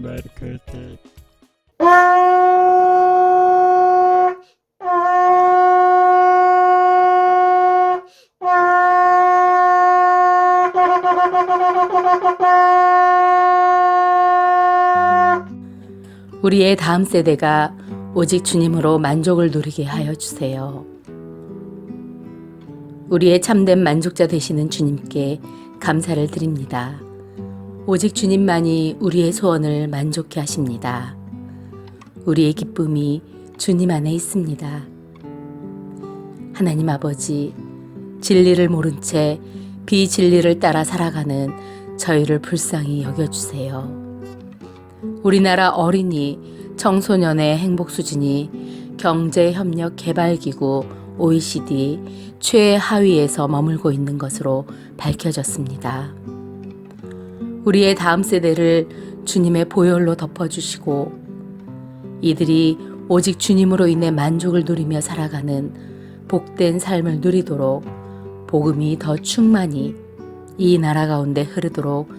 marketed. 우리의 다음 세대가 오직 주님으로 만족을 누리게 하여 주세요. 우리의 참된 만족자 되시는 주님께 감사를 드립니다. 오직 주님만이 우리의 소원을 만족케 하십니다. 우리의 기쁨이 주님 안에 있습니다. 하나님 아버지, 진리를 모른 채 비진리를 따라 살아가는 저희를 불쌍히 여겨주세요. 우리나라 어린이, 청소년의 행복 수준이 경제협력개발기구 OECD 최하위에서 머물고 있는 것으로 밝혀졌습니다. 우리의 다음 세대를 주님의 보혈로 덮어주시고 이들이 오직 주님으로 인해 만족을 누리며 살아가는 복된 삶을 누리도록 복음이 더 충만히 이 나라 가운데 흐르도록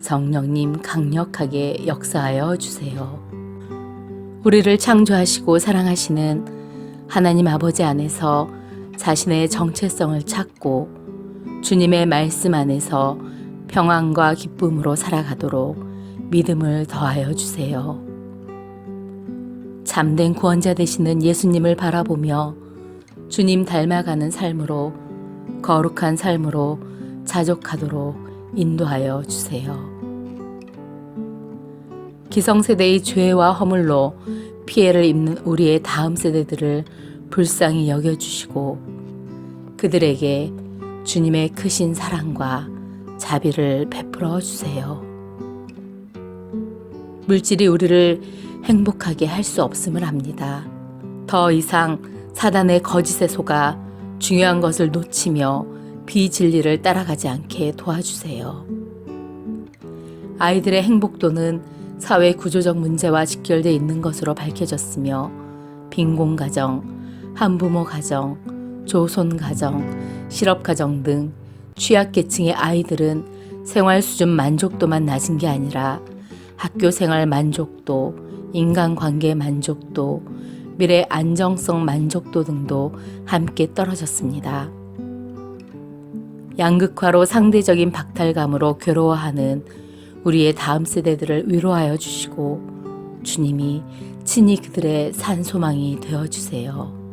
성령님 강력하게 역사하여 주세요. 우리를 창조하시고 사랑하시는 하나님 아버지 안에서 자신의 정체성을 찾고 주님의 말씀 안에서 평안과 기쁨으로 살아가도록 믿음을 더하여 주세요. 참된 구원자 되시는 예수님을 바라보며 주님 닮아가는 삶으로 거룩한 삶으로 자족하도록 인도하여 주세요. 기성세대의 죄와 허물로 피해를 입는 우리의 다음 세대들을 불쌍히 여겨주시고 그들에게 주님의 크신 사랑과 자비를 베풀어 주세요. 물질이 우리를 행복하게 할 수 없음을 압니다. 더 이상 사단의 거짓에 속아 중요한 것을 놓치며 비진리를 따라가지 않게 도와주세요. 아이들의 행복도는 사회 구조적 문제와 직결되어 있는 것으로 밝혀졌으며 빈곤 가정, 한부모 가정, 조손 가정, 실업 가정 등 취약계층의 아이들은 생활 수준 만족도만 낮은 게 아니라 학교 생활 만족도, 인간관계 만족도, 미래 안정성 만족도 등도 함께 떨어졌습니다. 양극화로 상대적인 박탈감으로 괴로워하는 우리의 다음 세대들을 위로하여 주시고 주님이 친히 그들의 산소망이 되어 주세요.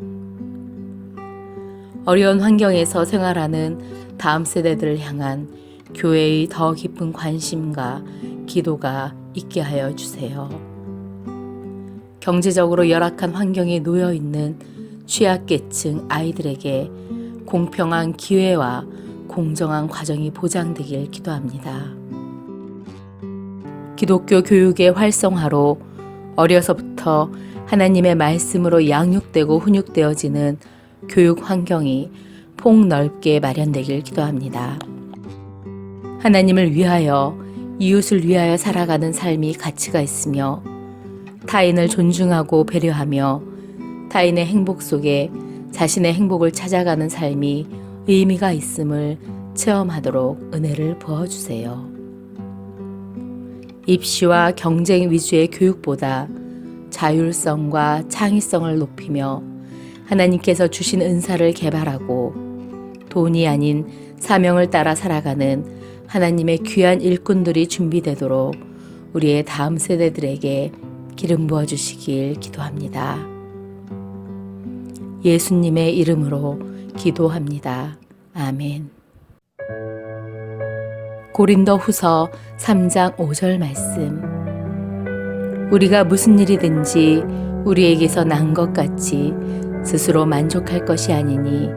어려운 환경에서 생활하는 다음 세대들을 향한 교회의 더 깊은 관심과 기도가 있게 하여 주세요. 경제적으로 열악한 환경에 놓여 있는 취약계층 아이들에게 공평한 기회와 공정한 과정이 보장되길 기도합니다. 기독교 교육의 활성화로 어려서부터 하나님의 말씀으로 양육되고 훈육되어지는 교육 환경이 폭넓게 마련되길 기도합니다. 하나님을 위하여 이웃을 위하여 살아가는 삶이 가치가 있으며 타인을 존중하고 배려하며 타인의 행복 속에 자신의 행복을 찾아가는 삶이 의미가 있음을 체험하도록 은혜를 부어주세요. 입시와 경쟁 위주의 교육보다 자율성과 창의성을 높이며 하나님께서 주신 은사를 개발하고 돈이 아닌 사명을 따라 살아가는 하나님의 귀한 일꾼들이 준비되도록 우리의 다음 세대들에게 기름 부어 주시길 기도합니다. 예수님의 이름으로 기도합니다. 아멘. 고린도 후서 3장 5절 말씀. 우리가 무슨 일이든지 우리에게서 난 것 같이 스스로 만족할 것이 아니니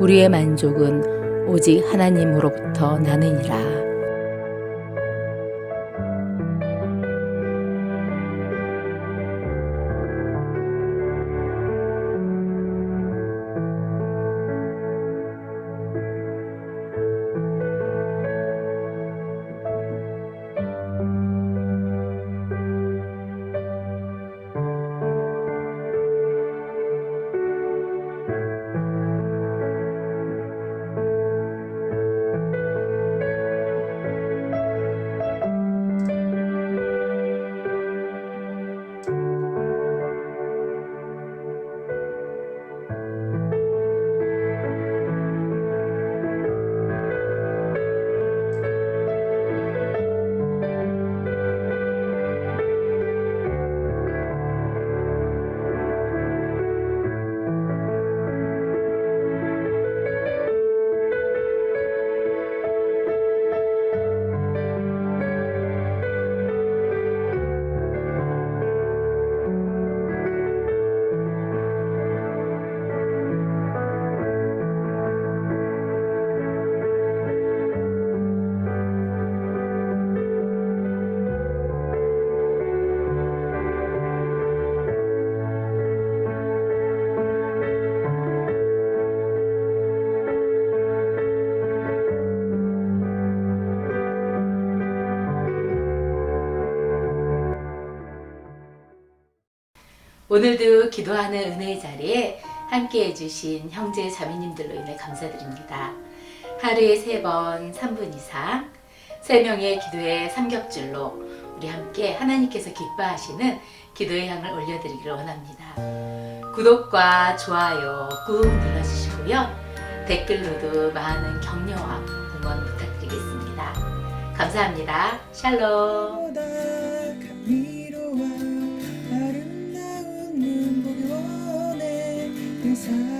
우리의 만족은 오직 하나님으로부터 나느니라. 오늘도 기도하는 은혜의 자리에 함께 해주신 형제 자매님들로 인해 감사드립니다. 하루에 세 번, 3분 이상, 세 명의 기도의 삼겹줄로 우리 함께 하나님께서 기뻐하시는 기도의 향을 올려드리기를 원합니다. 구독과 좋아요 꾹 눌러주시고요. 댓글로도 많은 격려와 응원 부탁드리겠습니다. 감사합니다. 샬롬. さい。